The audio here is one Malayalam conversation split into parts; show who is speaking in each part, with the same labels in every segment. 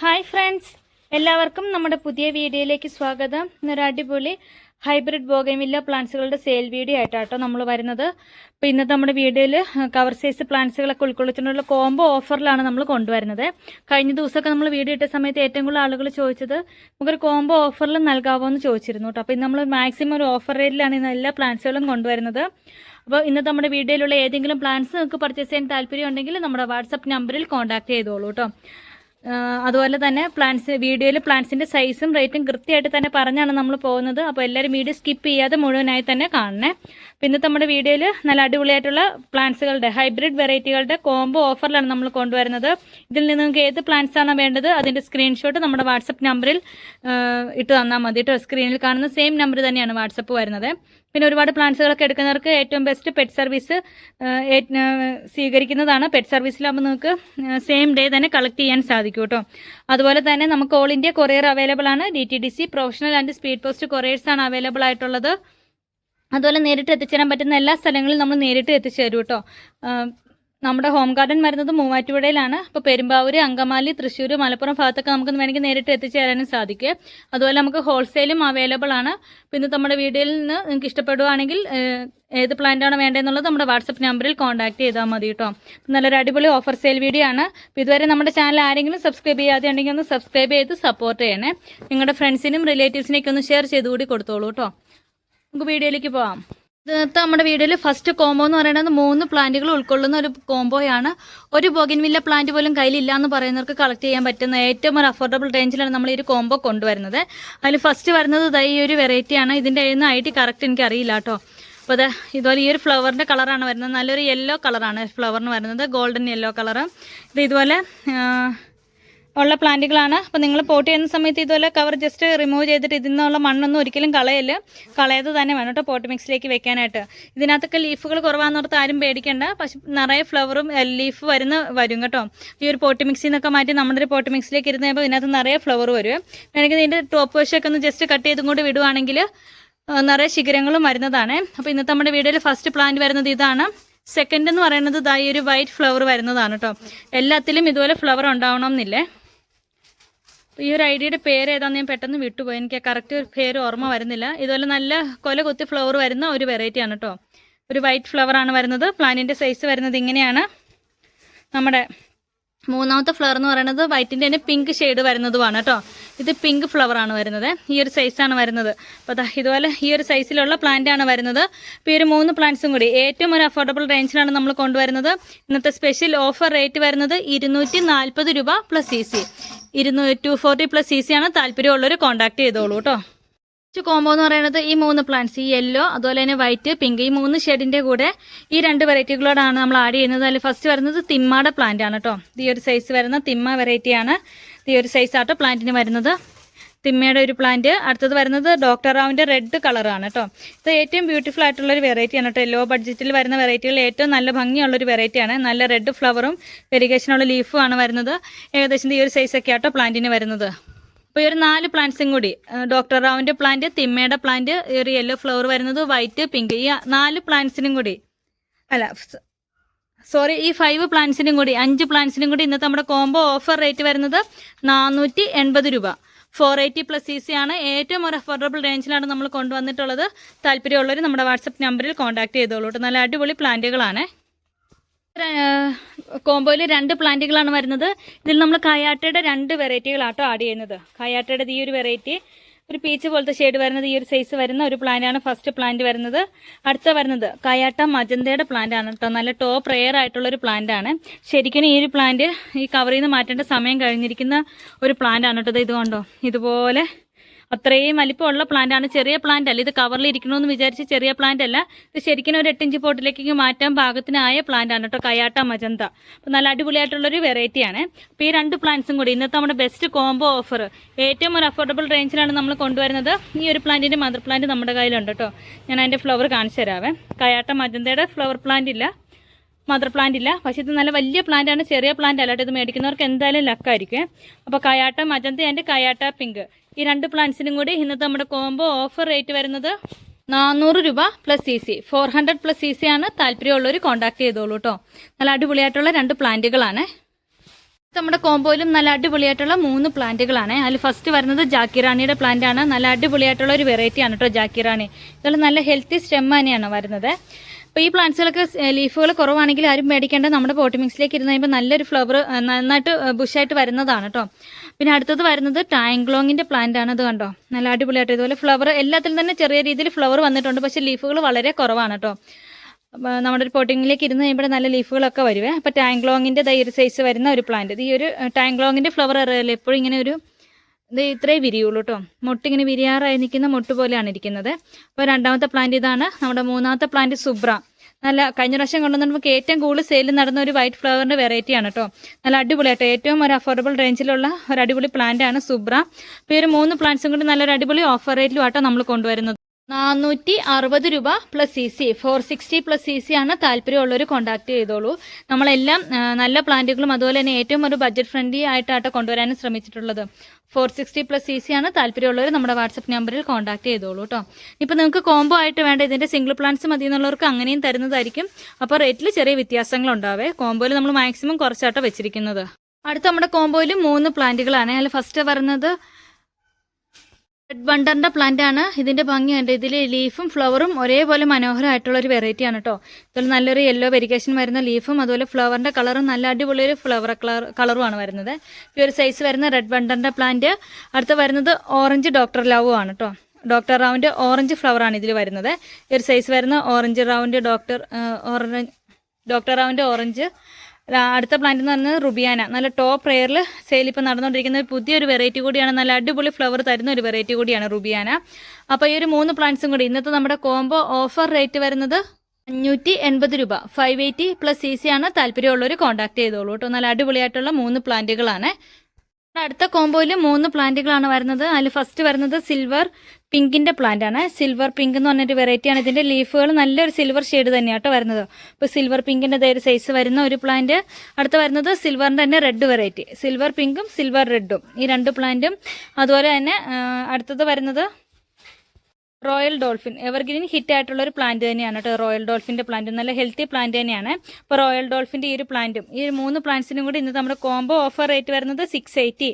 Speaker 1: Hi friends. എല്ലാവർക്കും നമ്മുടെ പുതിയ വീഡിയോയിലേക്ക് സ്വാഗതം. ഇന്നൊരു അടിപൊളി ഹൈബ്രിഡ് ബോഗമില്ല പ്ലാന്റ്സുകളുടെ സെയിൽ വീഡിയോ ആയിട്ടാട്ടോ നമ്മൾ വരുന്നത്. അപ്പോൾ ഇന്നത്തെ നമ്മുടെ വീഡിയോയിൽ കവർ സൈസ് പ്ലാന്റ്സുകളൊക്കെ ഉൾക്കൊള്ളിച്ചിട്ടുള്ള കോംബോ ഓഫറിലാണ് നമ്മൾ കൊണ്ടുവരുന്നത്. കഴിഞ്ഞ ദിവസമൊക്കെ നമ്മൾ വീഡിയോ ഇട്ട സമയത്ത് ഏറ്റവും കൂടുതൽ ആളുകൾ ചോദിച്ചത് നമുക്കൊരു കോംബോ ഓഫറിൽ നൽകാമോ എന്ന് ചോദിച്ചിരുന്നു കേട്ടോ അപ്പോൾ ഇന്ന് നമ്മൾ മാക്സിമം ഒരു ഓഫർ റേറ്റിലാണ് ഇന്ന് എല്ലാ പ്ലാന്റ്സുകളും കൊണ്ടുവരുന്നത്. അപ്പോൾ ഇന്നത്തെ നമ്മുടെ വീഡിയോയിലുള്ള ഏതെങ്കിലും പ്ലാന്റ്സ് നിങ്ങൾക്ക് പർച്ചേസ് ചെയ്യാൻ താല്പര്യം ഉണ്ടെങ്കിൽ നമ്മുടെ വാട്സപ്പ് നമ്പറിൽ കോൺടാക്ട് ചെയ്തോളൂ കേട്ടോ അതുപോലെ തന്നെ പ്ലാൻസ് വീഡിയോയിൽ പ്ലാൻസിന്റെ സൈസും റേറ്റും കൃത്യമായിട്ട് തന്നെ പറഞ്ഞാണ് നമ്മൾ പോകുന്നത്. അപ്പോൾ എല്ലാവരും വീഡിയോ സ്കിപ്പ് ചെയ്യാതെ മുഴുവനായി തന്നെ കാണണേ. പിന്നെ നമ്മുടെ വീഡിയോയിൽ നല്ല അടിപൊളിയായിട്ടുള്ള പ്ലാന്റ്സുകളുടെ ഹൈബ്രിഡ് വെറൈറ്റികളുടെ കോംബോ ഓഫറിലാണ് നമ്മൾ കൊണ്ടുവരുന്നത്. ഇതിൽ നിന്ന് നിങ്ങൾക്ക് ഏത് പ്ലാന്റ്സ് ആണ് വേണ്ടത് അതിന്റെ സ്ക്രീൻഷോട്ട് നമ്മുടെ വാട്സപ്പ് നമ്പറിൽ ഇട്ട് തന്നാൽ മതി കേട്ടോ സ്ക്രീനിൽ കാണുന്ന സെയിം നമ്പർ തന്നെയാണ് വാട്സപ്പ് വരുന്നത്. പിന്നെ ഒരുപാട് പ്ലാന്റ്സുകളൊക്കെ എടുക്കുന്നവർക്ക് ഏറ്റവും ബെസ്റ്റ് പെറ്റ് സർവീസ് സ്വീകരിക്കുന്നതാണ്. പെറ്റ് സർവീസിലാകുമ്പോൾ നിങ്ങൾക്ക് സെയിം ഡേ തന്നെ കളക്ട് ചെയ്യാൻ സാധിക്കും കേട്ടോ. അതുപോലെ തന്നെ നമുക്ക് ഓൾ ഇന്ത്യ കൊറിയർ അവൈലബിൾ ആണ്. D T D C professional and speed post couriers ആണ് അവൈലബിൾ ആയിട്ടുള്ളത്. അതുപോലെ നേരിട്ട് എത്തിച്ചേരാൻ പറ്റുന്ന എല്ലാ സ്ഥലങ്ങളിലും നമ്മൾ നേരിട്ട് എത്തിച്ചേരും കേട്ടോ. നമ്മുടെ ഹോം ഗാർഡൻ വരുന്നത് മൂവാറ്റുപുഴയിലാണ്. അപ്പോൾ പെരുമ്പാവൂർ അങ്കമാലി തൃശ്ശൂർ മലപ്പുറം ഭാഗത്തൊക്കെ നമുക്ക് വേണമെങ്കിൽ നേരിട്ട് എത്തിച്ചേരാനും സാധിക്കും. അതുപോലെ നമുക്ക് ഹോൾസെയിലും അവൈലബിൾ ആണ്. പിന്നെ നമ്മുടെ വീഡിയോയിൽ നിന്ന് നിങ്ങൾക്ക് ഇഷ്ടപ്പെടുവാണെങ്കിൽ ഏത് പ്ലാന്റാണ് വേണ്ടതെന്നുള്ളത് നമ്മുടെ വാട്സപ്പ് നമ്പറിൽ കോൺടാക്ട് ചെയ്താൽ മതി കേട്ടോ. നല്ലൊരു അടിപൊളി ഓഫർ സെയിൽ വീഡിയോ ആണ്. ഇതുവരെ നമ്മുടെ ചാനൽ ആരെങ്കിലും സബ്സ്ക്രൈബ് ചെയ്യാതെ ഉണ്ടെങ്കിൽ ഒന്ന് സബ്സ്ക്രൈബ് ചെയ്ത് സപ്പോർട്ട് ചെയ്യണേ. നിങ്ങളുടെ ഫ്രണ്ട്സിനും റിലേറ്റീവ്സിനൊക്കെ ഒന്ന് ഷെയർ ചെയ്തുകൂടി കൊടുത്തോളൂ കേട്ടോ. നമുക്ക് വീഡിയോയിലേക്ക് പോവാം. ഇതിനകത്ത് നമ്മുടെ വീഡിയോയിൽ ഫസ്റ്റ് കോംബോ എന്ന് പറയുന്നത് മൂന്ന് പ്ലാന്റുകൾ ഉൾക്കൊള്ളുന്ന ഒരു കോംബോയാണ് ഒരു ബോഗിൻവില്ല പ്ലാന്റ് പോലും കയ്യിലില്ല എന്ന് പറയുന്നവർക്ക് കളക്ട് ചെയ്യാൻ പറ്റുന്ന ഏറ്റവും ഒരു അഫോർഡബിൾ റേഞ്ചിലാണ് നമ്മൾ ഈ ഒരു കോംബോ കൊണ്ടുവരുന്നത്. അതിൽ ഫസ്റ്റ് വരുന്നത് ദാ ഈ ഒരു വെറൈറ്റിയാണ് ഇതിന്റെ എഴുന്ന ഐ ടി കറക്റ്റ് എനിക്ക് അറിയില്ല കേട്ടോ. അപ്പോൾ അത് ഇതുപോലെ ഈ ഒരു ഫ്ലവറിന്റെ കളറാണ് വരുന്നത്. നല്ലൊരു യെല്ലോ കളറാണ് ഫ്ലവറിന് വരുന്നത്. ഗോൾഡൻ യെല്ലോ കളറ് ഇത് ഇതുപോലെ ഉള്ള പ്ലാന്റുകളാണ്. അപ്പോൾ നിങ്ങൾ പോട്ട് ചെയ്യുന്ന സമയത്ത് ഇതുപോലെ കവർ ജസ്റ്റ് റിമൂവ് ചെയ്തിട്ട് ഇതിൽ നിന്നുള്ള മണ്ണൊന്നും ഒരിക്കലും കളയല്ല. കളയത് തന്നെ വേണം കേട്ടോ പോട്ട് മിക്സിലേക്ക് വെക്കാനായിട്ട്. ഇതിനകത്തൊക്കെ ലീഫുകൾ കുറവാന്നോർത്ത് ആരും പേടിക്കേണ്ട. പക്ഷെ നിറയെ ഫ്ലവറും ലീഫ് വരുന്ന വരും കേട്ടോ. ഈ ഒരു പോട്ട് മിക്സിൽ നിന്നൊക്കെ മാറ്റി നമ്മുടെ ഒരു പോട്ട് മിക്സിലേക്ക് ഇരുന്ന് കഴിയുമ്പോൾ ഇതിനകത്ത് നിറയെ ഫ്ലവർ വരും. വേണമെങ്കിൽ ഇതിന്റെ ടോപ്പ് വശമൊക്കെ ഒന്ന് ജസ്റ്റ് കട്ട് ചെയ്തും കൂടി വിടുവാണെങ്കിൽ നിറയെ ശിഖരങ്ങളും വരുന്നതാണ്. അപ്പോൾ ഇന്നത്തെ നമ്മുടെ വീഡിയോയിൽ ഫസ്റ്റ് പ്ലാന്റ് വരുന്നത് ഇതാണ്. സെക്കൻഡ് എന്ന് പറയുന്നത് ഇതായി ഒരു വൈറ്റ് ഫ്ലവർ വരുന്നതാണ് കേട്ടോ. എല്ലാത്തിലും ഇതുപോലെ ഫ്ലവർ ഉണ്ടാവണം എന്നില്ലേ ഈ ഒരു ഐഡിയയുടെ പേര് ഏതാണെന്ന് ഞാൻ പെട്ടെന്ന് വിട്ടുപോയി. എനിക്ക് കറക്റ്റ് പേര് ഓർമ്മ വരുന്നില്ല. ഇതുപോലെ നല്ല കൊല കുത്തി ഫ്ലവർ വരുന്ന ഒരു വെറൈറ്റി ആണ് കേട്ടോ ഒരു വൈറ്റ് ഫ്ലവർ ആണ് വരുന്നത്. പ്ലാനിന്റെ സൈസ് വരുന്നത് ഇങ്ങനെയാണ്. നമ്മുടെ മൂന്നാമത്തെ ഫ്ലവർ എന്ന് പറയുന്നത് വൈറ്റിന്റെ തന്നെ പിങ്ക് ഷെയ്ഡ് വരുന്നതുമാണ് കേട്ടോ. ഇത് പിങ്ക് ഫ്ലവർ ആണ് വരുന്നത്. ഈ ഒരു സൈസാണ് വരുന്നത്. അപ്പോൾ ഇതുപോലെ ഈ ഒരു സൈസിലുള്ള പ്ലാന്റ് ആണ് വരുന്നത്. ഇപ്പോൾ ഈ ഒരു മൂന്ന് പ്ലാന്റ്സും കൂടി ഏറ്റവും ഒരു അഫോർഡബിൾ റേഞ്ചിലാണ് നമ്മൾ കൊണ്ടുവരുന്നത്. ഇന്നത്തെ സ്പെഷ്യൽ ഓഫർ റേറ്റ് വരുന്നത് ഇരുന്നൂറ്റി രൂപ പ്ലസ് സി സി ഇരുന്നൂറ്റി two forty plus C C ആണ് താല്പര്യമുള്ളവർ കോൺടാക്ട് ചെയ്തോളൂ കേട്ടോ. കോംബോ എന്ന് പറയുന്നത് ഈ മൂന്ന് പ്ലാന്റ്സ് ഈ യെല്ലോ അതുപോലെ തന്നെ വൈറ്റ് പിങ്ക് ഈ മൂന്ന് ഷെഡിന്റെ കൂടെ ഈ രണ്ട് വെറൈറ്റികളോടാണ് നമ്മൾ ആഡ് ചെയ്യുന്നത്. അതിൽ ഫസ്റ്റ് വരുന്നത് തിമ്മാടെ പ്ലാന്റ് ആണ് കേട്ടോ ഈ ഒരു സൈസ് വരുന്ന തിമ്മ വെറൈറ്റി ആണ്. ഈ ഒരു സൈസ് ആട്ടോ പ്ലാന്റിന് വരുന്നത്. തിമ്മയുടെ ഒരു പ്ലാന്റ് അടുത്തത് വരുന്നത് ഡോക്ടർ റാവിന്റെ റെഡ് കളറാണ് കേട്ടോ ഇത് ഏറ്റവും ബ്യൂട്ടിഫുൾ ആയിട്ടുള്ള ഒരു വെറൈറ്റിയാണ് കേട്ടോ ലോ ബഡ്ജറ്റിൽ വരുന്ന വെറൈറ്റികളിൽ ഏറ്റവും നല്ല ഭംഗിയുള്ള ഒരു വെറൈറ്റിയാണ് നല്ല റെഡ് ഫ്ലവറും വെരിഗേഷനുള്ള ആണ് വരുന്നത്. ഏകദേശം ഈ ഒരു സൈസ് ഒക്കെ ആട്ടോ പ്ലാന്റിന് വരുന്നത്. അപ്പോൾ ഈ ഒരു നാല് പ്ലാന്റ്സും കൂടി ഡോക്ടർ റാവിന്റെ പ്ലാന്റ് തിമ്മയുടെ പ്ലാന്റ് ഈ ഒരു യെല്ലോ ഫ്ലവർ വരുന്നത് വൈറ്റ് പിങ്ക് ഈ നാല് പ്ലാന്റ്സിനും കൂടി. അല്ല സോറി ഈ ഫൈവ് പ്ലാന്റ്സിനും കൂടി അഞ്ച് പ്ലാന്റ്സിനും കൂടി ഇന്നത്തെ നമ്മുടെ കോംബോ ഓഫർ റേറ്റ് വരുന്നത് നാനൂറ്റി എൺപത് രൂപ. Four eighty plus C C ആണ്. ഏറ്റവും ഒരു അഫോർഡബിൾ റേഞ്ചിലാണ് നമ്മൾ കൊണ്ടുവന്നിട്ടുള്ളത്. താല്പര്യമുള്ളവർ നമ്മുടെ വാട്സപ്പ് നമ്പറിൽ കോൺടാക്ട് ചെയ്തോളൂ നല്ല അടിപൊളി പ്ലാന്റുകളാണ് കോംബോയിൽ രണ്ട് പ്ലാന്റുകളാണ് വരുന്നത്. ഇതിൽ നമ്മൾ കയാട്ടയുടെ രണ്ട് വെറൈറ്റികളാട്ടോ ആഡ് ചെയ്യുന്നത്. കയാട്ടയുടെ ഈ ഒരു വെറൈറ്റി ഒരു പീച്ച് പോലത്തെ ഷെയ്ഡ് വരുന്നത് ഈ ഒരു സൈസ് വരുന്ന ഒരു പ്ലാന്റാണ് ഫസ്റ്റ് പ്ലാന്റ് വരുന്നത്. അടുത്ത വരുന്നത് കയാട്ട മജന്തയുടെ പ്ലാന്റ് ആണ് കേട്ടോ നല്ല ടോപ്പ് റെയർ ആയിട്ടുള്ള ഒരു പ്ലാന്റ് ആണ്. ശരിക്കും ഈ ഒരു പ്ലാന്റ് ഈ കവറിൽ നിന്ന് മാറ്റേണ്ട സമയം കഴിഞ്ഞിരിക്കുന്ന ഒരു പ്ലാന്റ് ആണ് കേട്ടോ ഇത് കണ്ടോ? ഇതുപോലെ അത്രയും വലിപ്പമുള്ള പ്ലാന്റാണ് ചെറിയ പ്ലാന്റ് അല്ല. ഇത് കവറിൽ ഇരിക്കണമെന്ന് വിചാരിച്ച് ചെറിയ പ്ലാന്റ് അല്ല. ഇത് ശരിക്കും ഒരു എട്ടിഞ്ച് പോട്ടിലേക്ക് മാറ്റാൻ പാകത്തിനായ പ്ലാന്റാണ് കേട്ടോ കയാട്ട മജന്ത. അപ്പോൾ നല്ല അടിപൊളിയായിട്ടുള്ള ഒരു വെറൈറ്റി ആണ്. അപ്പോൾ ഈ രണ്ട് പ്ലാന്റ്സും കൂടി ഇന്നത്തെ നമ്മുടെ ബെസ്റ്റ് കോംബോ ഓഫർ ഏറ്റവും ഒരു അഫോർഡബിൾ റേഞ്ചിലാണ് നമ്മൾ കൊണ്ടുവരുന്നത്. ഈ ഒരു പ്ലാന്റിന്റെ മദർ പ്ലാന്റ് നമ്മുടെ കയ്യിലുണ്ട് കേട്ടോ ഞാൻ അതിന്റെ ഫ്ലവർ കാണിച്ചു തരാവേ. കയാട്ട മജന്തയുടെ ഫ്ലവർ പ്ലാന്റ് ഇല്ല. മദർ പ്ലാന്റ് ഇല്ല. പക്ഷേ ഇത് നല്ല വലിയ പ്ലാന്റ് ആണ്. ചെറിയ പ്ലാന്റ് അല്ലാട്ട് ഇത് മേടിക്കുന്നവർക്ക് എന്തായാലും ലക്കായിരിക്കും അപ്പോൾ കയാട്ട മജന്ത ആൻഡ് കയാട്ട പിങ്ക് ഈ രണ്ട് പ്ലാന്റ്സിനും കൂടി ഇന്നത്തെ നമ്മുടെ കോംബോ ഓഫർ റേറ്റ് വരുന്നത് നാനൂറ് രൂപ plus C C four hundred plus C C ആണ് താല്പര്യമുള്ളവർ കോൺടാക്ട് ചെയ്തോളൂ കേട്ടോ നല്ല അടിപൊളിയായിട്ടുള്ള രണ്ട് പ്ലാന്റുകളാണ്. നമ്മുടെ കോമ്പോയിലും നല്ല അടിപൊളിയായിട്ടുള്ള മൂന്ന് പ്ലാന്റുകളാണ്. അതിൽ ഫസ്റ്റ് വരുന്നത് ജാക്കിറാണിയുടെ പ്ലാന്റ് ആണ്. നല്ല അടിപൊളിയായിട്ടുള്ള ഒരു വെറൈറ്റി ആണ് കേട്ടോ ജാക്കിറാണി ഇതുപോലെ നല്ല ഹെൽത്തി സ്റ്റെം തന്നെയാണ് വരുന്നത്. അപ്പോൾ ഈ പ്ലാന്റ്സുകളൊക്കെ ലീഫുകൾ കുറവാണെങ്കിൽ ആരും മേടിക്കേണ്ട നമ്മുടെ പോട്ടി മിക്സിലേക്ക് ഇരുന്ന് കഴിയുമ്പോൾ നല്ലൊരു ഫ്ലവർ നന്നായിട്ട് ബുഷായിട്ട് വരുന്നതാണ് കേട്ടോ പിന്നെ അടുത്തത് വരുന്നത് ടാങ്ക്ലോങ്ങിന്റെ പ്ലാന്റ് ആണ്. അത് കണ്ടോ? നല്ല അടിപൊളിയായിട്ട് ഇതുപോലെ ഫ്ലവർ എല്ലാത്തിലും തന്നെ ചെറിയ രീതിയിൽ ഫ്ലവർ വന്നിട്ടുണ്ട്. പക്ഷെ ലീഫുകൾ വളരെ കുറവാണ് കേട്ടോ നമ്മുടെ ഒരു പോട്ടിങ്ങിലേക്ക് ഇരുന്ന് കഴിയുമ്പോൾ നല്ല ലീഫുകളൊക്കെ വരുവേ. അപ്പോൾ ടാങ്ക്ലോങ്ങിന്റെ ഈ സൈസ് വരുന്ന ഒരു പ്ലാന്റ്. ഈ ഒരു ടാങ്ക്ലോങ്ങിന്റെ ഫ്ലവർ അറിയാലോ? എപ്പോഴും ഇങ്ങനെ ഒരു ഇത് ഇത്രേ വിരിയുള്ളൂ കേട്ടോ മൊട്ടിങ്ങനെ വിരിയാറായി നിൽക്കുന്ന മുട്ട് പോലെയാണ് ഇരിക്കുന്നത്. അപ്പോൾ രണ്ടാമത്തെ പ്ലാന്റ് ഇതാണ് നമ്മുടെ മൂന്നാമത്തെ പ്ലാന്റ് സുബ്ര. നല്ല കഴിഞ്ഞ പ്രാവശ്യം കൊണ്ടുവന്ന് നമുക്ക് ഏറ്റവും കൂടുതൽ സെയിൽ നടന്ന ഒരു വൈറ്റ് ഫ്ലവറിന്റെ വെറൈറ്റിയാണ് കേട്ടോ നല്ല അടിപൊളിയായിട്ട് ഏറ്റവും ഒരു അഫോർഡബിൾ റേഞ്ചിലുള്ള ഒരു അടിപൊളി പ്ലാന്റ് ആണ് സുബ്ര. അപ്പോൾ ഈ ഒരു മൂന്ന് പ്ലാന്റ്സും കൂടി നല്ലൊരു അടിപൊളി ഓഫർ റേറ്റിലും ആട്ടോ നമ്മൾ കൊണ്ടുവരുന്നത്. നാനൂറ്റി അറുപത് രൂപ plus C C four sixty plus C C ആണ് താല്പര്യമുള്ളവർ കോൺടാക്ട് ചെയ്തോളൂ. നമ്മളെല്ലാം നല്ല പ്ലാന്റുകളും അതുപോലെ തന്നെ ഏറ്റവും ഒരു ബഡ്ജറ്റ് ഫ്രണ്ട്ലി ആയിട്ടാട്ടോ കൊണ്ടുവരാനും ശ്രമിച്ചിട്ടുള്ളത്. Four sixty plus C C ആണ് താല്പര്യമുള്ളവർ നമ്മുടെ വാട്സപ്പ് നമ്പറിൽ കോൺടാക്ട് ചെയ്തോളൂ കേട്ടോ ഇപ്പോൾ നിങ്ങൾക്ക് കോംബോ ആയിട്ട് വേണ്ട ഇതിന്റെ സിംഗിൾ പ്ലാന്റ്സ് മതി എന്നുള്ളവർക്ക് അങ്ങനെയും തരുന്നതായിരിക്കും. അപ്പോൾ റേറ്റിൽ ചെറിയ വ്യത്യാസങ്ങളുണ്ടാവേ. കോംബോയിൽ നമ്മൾ മാക്സിമം കുറച്ചാട്ടോ വെച്ചിരിക്കുന്നത്. അടുത്ത നമ്മുടെ കോംബോയിൽ മൂന്ന് പ്ലാന്റുകളാണ് അതിൽ ഫസ്റ്റ് വരുന്നത് റെഡ് വണ്ടറിന്റെ പ്ലാന്റ് ആണ്. ഇതിന്റെ ഭംഗി കണ്ട്? ഇതിൽ ലീഫും ഫ്ലവറും ഒരേപോലെ മനോഹരമായിട്ടുള്ള ഒരു വെറൈറ്റി ആണ് കേട്ടോ ഇതിൽ നല്ലൊരു യെല്ലോ വെരിക്കേഷൻ വരുന്ന ലീഫും അതുപോലെ ഫ്ലവറിന്റെ കളറും നല്ല അടിപൊളി ഒരു ഫ്ലവർ കളർ കളറുമാണ് വരുന്നത്. ഈ ഒരു സൈസ് വരുന്ന റെഡ് വണ്ടറിന്റെ പ്ലാന്റ് അടുത്ത് വരുന്നത് ഓറഞ്ച് ഡോക്ടർ ലവ് ആണ് കേട്ടോ ഡോക്ടർ റൗണ്ട് ഓറഞ്ച് ഫ്ലവറാണ് ആണ് ഇതിൽ വരുന്നത്. ഈ ഒരു സൈസ് വരുന്ന orange round doctor orange doctor round orange അടുത്ത പ്ലാന്റ് എന്ന് പറയുന്നത് റുബിയാന. നല്ല ടോപ്പ് റെയറിൽ സെയിൽ ഇപ്പോൾ നടന്നുകൊണ്ടിരിക്കുന്ന പുതിയൊരു വെറൈറ്റി കൂടിയാണ്. നല്ല അടിപൊളി ഫ്ലവർ തരുന്ന ഒരു വെറൈറ്റി കൂടിയാണ് റുബിയാന. അപ്പോൾ ഈ ഒരു മൂന്ന് പ്ലാന്റ്സും കൂടി ഇന്നത്തെ നമ്മുടെ കോംബോ ഓഫർ റേറ്റ് വരുന്നത് അഞ്ഞൂറ്റി എൺപത് രൂപ. Five eighty plus C C ആണ് താല്പര്യമുള്ളവർ കോൺടാക്ട് ചെയ്തോളൂ കേട്ടോ. നല്ല അടിപൊളിയായിട്ടുള്ള മൂന്ന് പ്ലാന്റുകളാണ് അടുത്ത കോംബോയിൽ മൂന്ന് പ്ലാന്റുകളാണ് വരുന്നത്. അതിൽ ഫസ്റ്റ് വരുന്നത് സിൽവർ പിങ്കിന്റെ പ്ലാന്റ് ആണ്. സിൽവർ പിങ്ക് എന്ന് പറഞ്ഞൊരു വെറൈറ്റി ആണ്. ഇതിന്റെ ലീഫുകൾ നല്ലൊരു സിൽവർ ഷെയ്ഡ് തന്നെയാട്ടോ വരുന്നത്. ഇപ്പോൾ സിൽവർ പിങ്കിന്റെ ഒരു സൈസ് വരുന്ന ഒരു പ്ലാന്റ് അടുത്ത വരുന്നത് സിൽവറിന്റെ തന്നെ റെഡ് വെറൈറ്റി സിൽവർ പിങ്കും സിൽവർ റെഡും ഈ രണ്ട് പ്ലാന്റും അതുപോലെ തന്നെ അടുത്തത് വരുന്നത് റോയൽ ഡോൾഫിൻ. എവർഗ്രീൻ ഹിറ്റ് ആയിട്ടുള്ള ഒരു പ്ലാന്റ് തന്നെയാണ് കേട്ടോ റോയൽ ഡോൾഫിന്റെ പ്ലാന്റ് നല്ല ഹെൽത്തി പ്ലാന്റ് തന്നെയാണ്. അപ്പോൾ റോയൽ ഡോൾഫിന്റെ ഈ ഒരു പ്ലാന്റും ഈ മൂന്ന് പ്ലാന്റ്സിനും കൂടി ഇന്ന് നമ്മുടെ കോംബോ ഓഫർ റേറ്റ് വരുന്നത് സിക്സ് എയ്റ്റി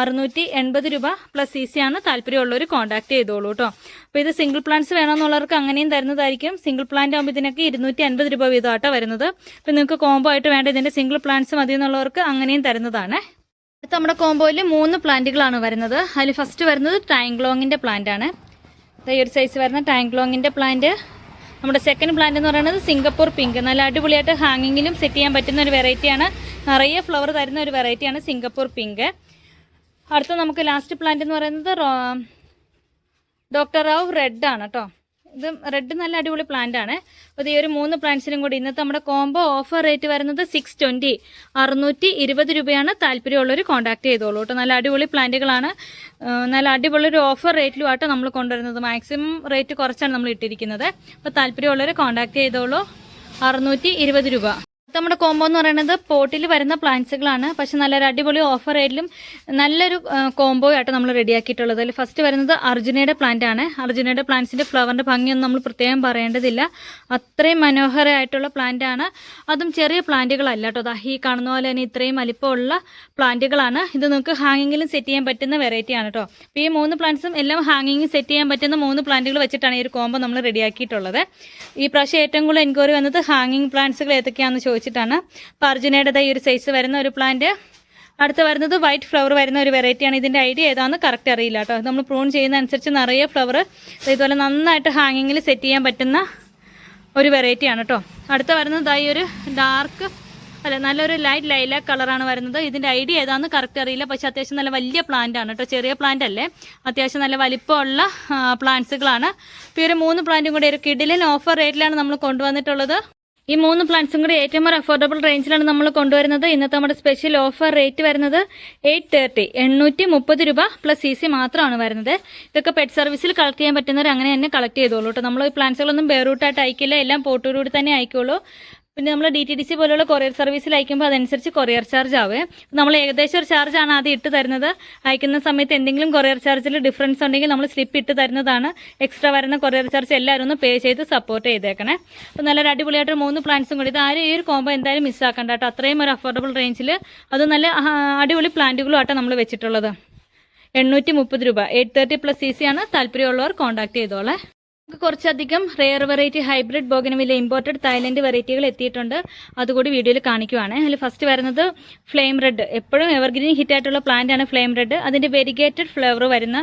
Speaker 1: അറുന്നൂറ്റി എൺപത് രൂപ പ്ലസ് സി സി ആണ് താല്പര്യമുള്ളവർ കോൺടാക്ട് ചെയ്തോളൂ കേട്ടോ അപ്പോൾ ഇത് സിംഗിൾ പ്ലാന്റ്സ് വേണമെന്നുള്ളവർക്ക് അങ്ങനെയും തരുന്നതായിരിക്കും. സിംഗിൾ പ്ലാന്റ് ആകുമ്പോൾ ഇതിനൊക്കെ ഇരുന്നൂറ്റി അൻപത് രൂപ വീതമാട്ടോ വരുന്നത്. അപ്പോൾ നിങ്ങൾക്ക് കോംബോ ആയിട്ട് വേണ്ട ഇതിന്റെ സിംഗിൾ പ്ലാന്റ്സ് മതി എന്നുള്ളവർക്ക് അങ്ങനെയും തരുന്നതാണ്. അടുത്ത നമ്മുടെ കോംബോയിൽ മൂന്ന് പ്ലാന്റുകളാണ് വരുന്നത്. അതിൽ ഫസ്റ്റ് വരുന്നത് ടാങ്ക്ലോങ്ങിന്റെ പ്ലാന്റ് ആണ്. ഈ ഒരു സൈസ് വരുന്ന ടാങ്ക് ലോങ്ങിന്റെ പ്ലാന്റ് നമ്മുടെ സെക്കൻഡ് പ്ലാന്റ് എന്ന് പറയുന്നത് സിംഗപ്പൂർ പിങ്ക് നല്ല അടിപൊളിയായിട്ട് ഹാങ്ങിങ്ങിലും സെറ്റ് ചെയ്യാൻ പറ്റുന്ന ഒരു വെറൈറ്റിയാണ് നിറയെ ഫ്ലവർ തരുന്ന ഒരു വെറൈറ്റിയാണ് സിംഗപ്പൂർ പിങ്ക് അടുത്ത നമുക്ക് ലാസ്റ്റ് പ്ലാന്റ് എന്ന് പറയുന്നത് ഡോക്ടർ റാവ് റെഡ് ആണ് കേട്ടോ. ഇത് റെഡ് നല്ല അടിപൊളി പ്ലാന്റ് ആണ്. അപ്പോൾ ഈ ഒരു മൂന്ന് പ്ലാന്റ്സിനും കൂടി ഇന്നത്തെ നമ്മുടെ കോംബോ ഓഫർ റേറ്റ് വരുന്നത് സിക്സ് ട്വന്റി അറുന്നൂറ്റി ഇരുപത് രൂപയാണ് താല്പര്യമുള്ളവർ കോൺടാക്ട് ചെയ്തോളൂ കേട്ടോ. നല്ല അടിപൊളി പ്ലാന്റുകളാണ്. നല്ല അടിപൊളി ഒരു ഓഫർ റേറ്റിലുമായിട്ട് നമ്മൾ കൊണ്ടുവരുന്നത്. മാക്സിമം റേറ്റ് കുറച്ചാണ് നമ്മൾ ഇട്ടിരിക്കുന്നത്. അപ്പോൾ താല്പര്യമുള്ളവർ കോൺടാക്ട് ചെയ്തോളൂ. അറുന്നൂറ്റി രൂപ. നമ്മുടെ കോംബോ എന്ന് പറയുന്നത് പോട്ടിൽ വരുന്ന പ്ലാന്റ്സുകളാണ് പക്ഷെ നല്ലൊരു അടിപൊളി ഓഫർ റേറ്റിലും നല്ലൊരു കോംബോ ആയിട്ട് നമ്മൾ റെഡിയാക്കിയിട്ടുള്ളത് അതിൽ ഫസ്റ്റ് വരുന്നത് അർജുനയുടെ പ്ലാന്റ് ആണ്. അർജുനയുടെ പ്ലാന്റ്സിന്റെ ഫ്ലവറിന്റെ ഭംഗിയൊന്നും നമ്മൾ പ്രത്യേകം പറയേണ്ടതില്ല. അത്രയും മനോഹരമായിട്ടുള്ള പ്ലാന്റ് ആണ്. അതും ചെറിയ പ്ലാന്റുകളല്ല കേട്ടോ. അതാ ഈ കാണുന്ന പോലെ തന്നെ ഇത്രയും വലിപ്പമുള്ള പ്ലാന്റുകളാണ്. ഇത് നിങ്ങൾക്ക് ഹാങ്ങിങ്ങിലും സെറ്റ് ചെയ്യാൻ പറ്റുന്ന വെറൈറ്റി ആണ് കേട്ടോ. ഈ മൂന്ന് പ്ലാന്റ്സും എല്ലാം ഹാങ്ങിങ് സെറ്റ് ചെയ്യാൻ പറ്റുന്ന മൂന്ന് പ്ലാന്റുകൾ വെച്ചിട്ടാണ് ഈ ഒരു കോംബോ നമ്മൾ റെഡിയാക്കിയിട്ടുള്ളത് ഈ പ്രാവശ്യം ഏറ്റവും കൂടുതൽ എൻക്വയറി വന്നത് ഹാങ്ങിങ് പ്ലാന്റ്സുകൾ ഏതൊക്കെയാണെന്ന് ചോദിച്ചിട്ടാണ് അർജുനയുടെ ഈ ഒരു സൈസ് വരുന്ന ഒരു പ്ലാന്റ് അടുത്ത് വരുന്നത് വൈറ്റ് ഫ്ലവർ വരുന്ന ഒരു വെറൈറ്റിയാണ് ഇതിന്റെ ഐഡിയ ഏതാണെന്ന് കറക്റ്റ് അറിയില്ല കേട്ടോ. നമ്മൾ പ്രൂൺ ചെയ്യുന്ന അനുസരിച്ച് നിറയെ ഫ്ലവർ ഇതുപോലെ നന്നായിട്ട് ഹാങ്ങിങ്ങിൽ സെറ്റ് ചെയ്യാൻ പറ്റുന്ന ഒരു വെറൈറ്റിയാണ് കേട്ടോ. അടുത്ത് വരുന്നത് ഈ ഒരു ഡാർക്ക് അല്ല നല്ലൊരു ലൈറ്റ് ലൈലാക്ക് കളറാണ് വരുന്നത്. ഇതിന്റെ ഐഡിയ ഏതാണെന്ന് കറക്റ്റ് അറിയില്ല. പക്ഷേ അത്യാവശ്യം നല്ല വലിയ പ്ലാന്റ് ആണ് കേട്ടോ. ചെറിയ പ്ലാന്റ് അല്ലേ? അത്യാവശ്യം നല്ല വലിപ്പമുള്ള പ്ലാന്റ്സുകളാണ് ഇപ്പോൾ ഒരു മൂന്ന് പ്ലാന്റും കൂടി ഒരു കിഡിലിൻ ഓഫർ റേറ്റിലാണ് നമ്മൾ കൊണ്ടുവന്നിട്ടുള്ളത്. ഈ മൂന്ന് പ്ലാന്റ്സും കൂടി ഏറ്റവും ഒരു അഫോർഡബിൾ റേഞ്ചിലാണ് നമ്മൾ കൊണ്ടുവരുന്നത്. ഇന്നത്തെ നമ്മുടെ സ്പെഷ്യൽ ഓഫർ റേറ്റ് വരുന്നത് എയ്റ്റ് തേർട്ടി എണ്ണൂറ്റി മുപ്പത് രൂപ പ്ലസ് സി സി മാത്രമാണ് വരുന്നത്. ഇതൊക്കെ പെറ്റ് സർവീസിൽ കളക്ട് ചെയ്യാൻ പറ്റുന്നവർ അങ്ങനെ തന്നെ കളക്ട് ചെയ്തോളൂ കേട്ടോ നമ്മൾ ഈ പ്ലാന്റ്സുകളൊന്നും ബേറൂട്ടായിട്ട് അയക്കില്ല. എല്ലാം പോട്ടൂരോട് തന്നെ അയക്കുള്ളൂ. പിന്നെ നമ്മൾ ഡി ടി ഡി സി പോലുള്ള കൊറിയർ സർവീസിൽ അയക്കുമ്പോൾ അതനുസരിച്ച് കൊറിയർ ചാർജ് ആവേ. നമ്മൾ ഏകദേശം ഒരു ചാർജാണ് ആദ്യം ഇട്ട് തരുന്നത്. അയക്കുന്ന സമയത്ത് എന്തെങ്കിലും കൊറിയർ ചാർജിൽ ഡിഫറൻസ് ഉണ്ടെങ്കിൽ നമ്മൾ സ്ലിപ്പ് ഇട്ട് തരുന്നതാണ്. എക്സ്ട്രാ വരുന്ന കൊറിയർ ചാർജ് എല്ലാവരും ഒന്ന് പേ ചെയ്ത് സപ്പോർട്ട് ചെയ്തേക്കണേ. അപ്പോൾ നല്ലൊരു അടിപൊളിയായിട്ട് മൂന്ന് പ്ലാന്റ്സും കൂടി. ഇത് ആരും ഈ ഒരു കോമ്പോ എന്തായാലും മിസ്സാക്കണ്ട കേട്ടോ. അത്രയും ഒരു അഫോർഡബിൾ റേഞ്ചിൽ അത് നല്ല അടിപൊളി പ്ലാന്റുകളും ആട്ടോ നമ്മൾ വെച്ചിട്ടുള്ളത്. എണ്ണൂറ്റി മുപ്പത് രൂപ. Eight thirty plus C C ആണ്. താല്പര്യമുള്ളവർ കോൺടാക്ട് ചെയ്തോളെ. നമുക്ക് കുറച്ചധികം rare variety hybrid bougainvillea imported Thailand വെറൈറ്റികൾ എത്തിയിട്ടുണ്ട്. അതുകൂടി വീഡിയോയിൽ കാണിക്കുവാണ്. അതിൽ ഫസ്റ്റ് വരുന്നത് ഫ്ലെയിം റെഡ് എപ്പോഴും എവർഗ്രീൻ ഹിറ്റ് ആയിട്ടുള്ള പ്ലാന്റ് ആണ് ഫ്ലെയിം റെഡ് അതിന്റെ വെരിഗേറ്റഡ് ഫ്ലവർ വരുന്ന